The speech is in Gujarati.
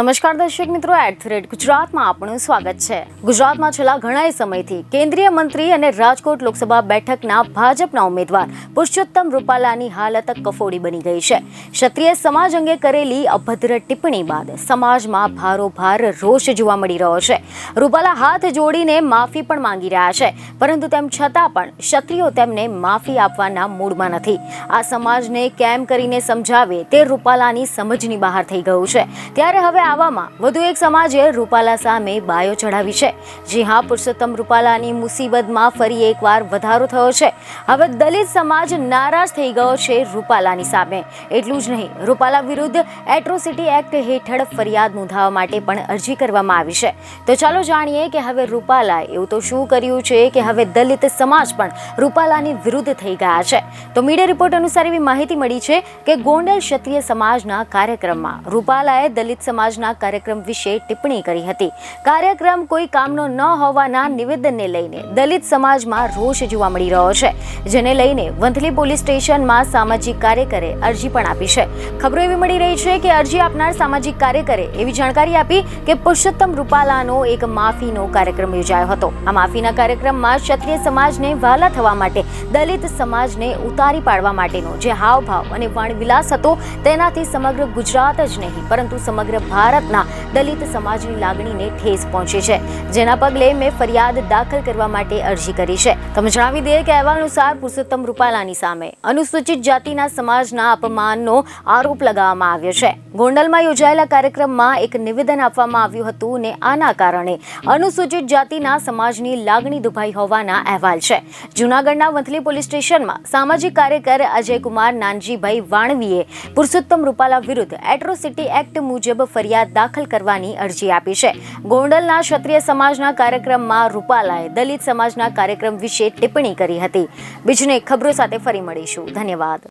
નમસ્કાર દર્શક મિત્રો એટ રેટ ગુજરાતમાં આપનું સ્વાગત છે. ગુજરાતમાં છેલ્લા ઘણા સમયથી કેન્દ્રીય મંત્રી અને રાજકોટ લોકસભા બેઠકના ભાજપના ઉમેદવાર પુરુષોત્તમ રૂપાલાની હાલત કફોડી બની ગઈ છે. ક્ષત્રિય સમાજ અંગે કરેલી અભદ્ર ટિપ્પણી બાદ સમાજમાં ભારોભાર રોષ જોવા મળી રહ્યો છે. રૂપાલા હાથ જોડીને માફી પણ માંગી રહ્યા છે, પરંતુ તેમ છતાં પણ ક્ષત્રિયો તેમને માફી આપવાના મૂડમાં નથી. આ સમાજને કેમ કરીને સમજાવે તે રૂપાલાની સમજની બહાર થઈ ગયું છે. ત્યારે હવે આવામાં વધુ એક સમાજે રૂપાલા સામે બાયો ચઢાવી છે. જી હા, પુરુષોત્તમ રૂપાલાની મુસીબતમાં ફરી એકવાર વધારો થયો છે. હવે દલિત સમાજ નારાજ થઈ ગયો છે રૂપાલાની સામે. એટલું જ નહીં, રૂપાલા વિરુદ્ધ એટ્રોસિટી એક્ટ હેઠળ ફરિયાદ નોંધાવવા માટે પણ અરજી કરવામાં આવી છે. તો ચાલો જાણીએ કે હવે રૂપાલાએ એવું તો શું કર્યું છે કે હવે દલિત સમાજ પણ રૂપાલાની વિરુદ્ધ થઈ ગયા છે. તો મીડિયા રિપોર્ટ અનુસાર એવી માહિતી મળી છે કે ગોંડલ ક્ષત્રિય સમાજના કાર્યક્રમમાં રૂપાલાએ દલિત સમાજના કાર્યક્રમ વિશે ટિપ્પણી કરી હતી. કાર્યક્રમ કોઈ કામનો ન હોવાના નિવેદનને લઈને દલિત સમાજમાં રોષ જોવા મળી રહ્યો છે, જેને લઈને વંથલી પોલીસ સ્ટેશનમાં સામાજિક કાર્યકરે અરજી પણ આપી છે. ખબરો એવી મળી રહી છે કે અરજી આપનાર સામાજિક કાર્યકરે એવી જાણકારી આપી કે પુરુષોત્તમ રૂપાલાનો એક માફીનો કાર્યક્રમ યોજાયો હતો. આ માફીના કાર્યક્રમમાં ક્ષત્રિય સમાજને વહાલા થવા માટે, દલિત સમાજને ઉતારી પાડવા માટેનો જે હાવભાવ અને વાણવિલાસ હતો, તેનાથી સમગ્ર ગુજરાત જ નહીં, પરંતુ સમગ્ર ભારતના દલિત સમાજની લાગણીને ઠેસ પહોંચી છે. જેના પગલે મેં ફરિયાદ દાખલ કરવા માટે અરજી કરી છે. તમે જણાવી દઈએ કે અહેવાલ અનુસાર પુરુષોત્તમ રૂપાલાની સામે અનુસૂચિત જાતિના સમાજના અપમાનનો આરોપ લગાવવામાં આવ્યો છે. ગોંડલમાં યોજાયેલા કાર્યક્રમમાં એક નિવેદન આપવામાં આવ્યું હતું ને આના કારણે અનુસૂચિત જાતિના સમાજની લાગણી દુભાઈ હોવાના અહેવાલ છે. જૂનાગઢના વંથલી પોલીસ સ્ટેશનમાં સામાજિક કાર્યકર અજયકુમાર નાનજીભાઈ વાણવીએ પુરુષોત્તમ રૂપાલા વિરુદ્ધ એટ્રોસિટી એક્ટ મુજબ ફરિયાદ દાખલ કરવાની અરજી આપી છે. ગોંડલના ક્ષત્રિય સમાજના કાર્યક્રમમાં રૂપાલાએ દલિત સમાજના કાર્યક્રમ વિશે ટિપ્પણી કરી હતી. બીજને ખબરો સાથે ફરી મળીશું. ધન્યવાદ.